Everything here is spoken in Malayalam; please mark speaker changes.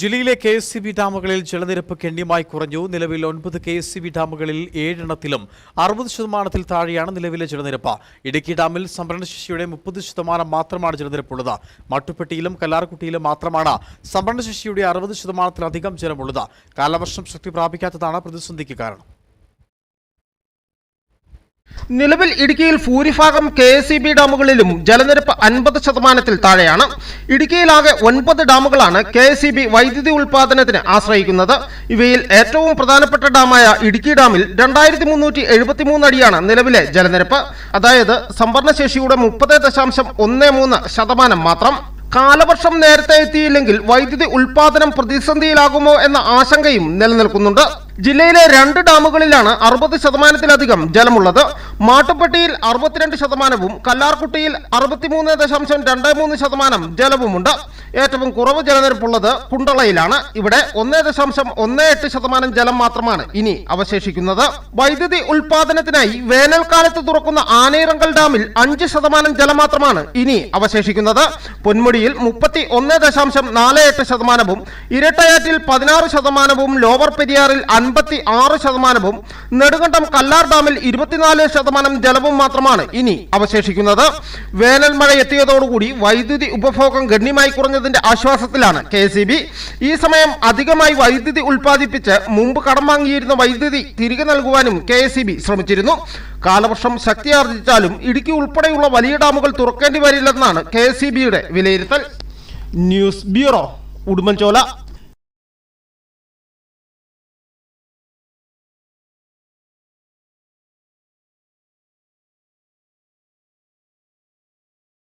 Speaker 1: ജില്ലയിലെ കെ എസ് സി ബി ഡാമുകളിൽ ജലനിരപ്പ് ഗണ്യമായി കുറഞ്ഞു. നിലവിൽ ഒൻപത് കെ എസ് സി ബി ഡാമുകളിൽ ഏഴെണ്ണത്തിലും അറുപത് ശതമാനത്തിൽ താഴെയാണ് നിലവിലെ ജലനിരപ്പ്. ഇടുക്കി ഡാമിൽ സംഭരണശേഷിയുടെ മുപ്പത് ശതമാനം മാത്രമാണ് ജലനിരപ്പുള്ളത്. മട്ടുപ്പെട്ടിയിലും കല്ലാർകുട്ടിയിലും മാത്രമാണ് സംഭരണശേഷിയുടെ അറുപത് ശതമാനത്തിലധികം ജലമുള്ളത്. കാലവർഷം ശക്തി പ്രാപിക്കാത്തതാണ് പ്രതിസന്ധിക്ക് കാരണം.
Speaker 2: നിലവിൽ ഇടുക്കിയിൽ ഭൂരിഭാഗം കെ എസ് ഇ ബി ഡാമുകളിലും ജലനിരപ്പ് അൻപത് ശതമാനത്തിൽ താഴെയാണ്. ഇടുക്കിയിലാകെ ഒൻപത് ഡാമുകളാണ് കെ എസ് ഇ ബി വൈദ്യുതി ഉൽപാദനത്തിന് ആശ്രയിക്കുന്നത്. ഇവയിൽ ഏറ്റവും പ്രധാനപ്പെട്ട ഡാമായ ഇടുക്കി ഡാമിൽ രണ്ടായിരത്തി മുന്നൂറ്റി എഴുപത്തിമൂന്ന് അടിയാണ് നിലവിലെ ജലനിരപ്പ്. അതായത് സംഭരണശേഷിയുടെ മുപ്പത് ദശാംശം ഒന്ന് മൂന്ന് ശതമാനം മാത്രം. കാലവർഷം നേരത്തെ എത്തിയില്ലെങ്കിൽ വൈദ്യുതി ഉൽപാദനം പ്രതിസന്ധിയിലാകുമോ എന്ന ആശങ്കയും നിലനിൽക്കുന്നുണ്ട്. ജില്ലയിലെ രണ്ട് ഡാമുകളിലാണ് അറുപത് ശതമാനത്തിലധികം ജലമുള്ളത്. മാട്ടുപ്പെട്ടിയിൽ അറുപത്തിരണ്ട് ശതമാനവും കല്ലാർകുട്ടിയിൽ അറുപത്തിമൂന്ന് ദശാംശം രണ്ട് മൂന്ന് ശതമാനം ജലവുമുണ്ട്. ഏറ്റവും കുറവ് ജലനിരപ്പുള്ളത് കുണ്ടളയിലാണ്. ഇവിടെ ഒന്നേ ദശാംശം ഒന്നേ എട്ട് ശതമാനം ജലം മാത്രമാണ് ഇനി അവശേഷിക്കുന്നത്. വൈദ്യുതി ഉൽപാദനത്തിനായി വേനൽക്കാലത്ത് തുറക്കുന്ന ആനയിറങ്കൽ ഡാമിൽ അഞ്ച് ശതമാനം ജലം മാത്രമാണ് ഇനി അവശേഷിക്കുന്നത്. പൊന്മുടിയിൽ മുപ്പത്തി ഒന്നേ ദശാംശം നാല് എട്ട് ശതമാനവും ഇരട്ടയാറ്റിൽ പതിനാറ് ശതമാനവും ലോവർ പെരിയാറിൽ അൻപത്തി ആറ് ശതമാനവും നെടുങ്കണ്ടം കല്ലാർ ഡാമിൽ ഇരുപത്തിനാല് ശതമാനം ജലവും മാത്രമാണ് ഇനി അവശേഷിക്കുന്നത്. വേനൽ മഴ എത്തിയതോടുകൂടി വൈദ്യുതി ഉപഭോഗം ഗണ്യമായി കുറഞ്ഞതിന്റെ ആശ്വാസത്തിലാണ് കെ ഈ സമയം അധികമായി വൈദ്യുതി ഉൽപ്പാദിപ്പിച്ച് മുമ്പ് കടം വാങ്ങിയിരുന്ന വൈദ്യുതി തിരികെ നൽകുവാനും കെ ശ്രമിച്ചിരുന്നു. കാലവർഷം ശക്തിയാർജിച്ചാലും ഇടുക്കി ഉൾപ്പെടെയുള്ള വലിയ ഡാമുകൾ തുറക്കേണ്ടി വരില്ലെന്നാണ് കെ വിലയിരുത്തൽ. News bureau Udumbanchola.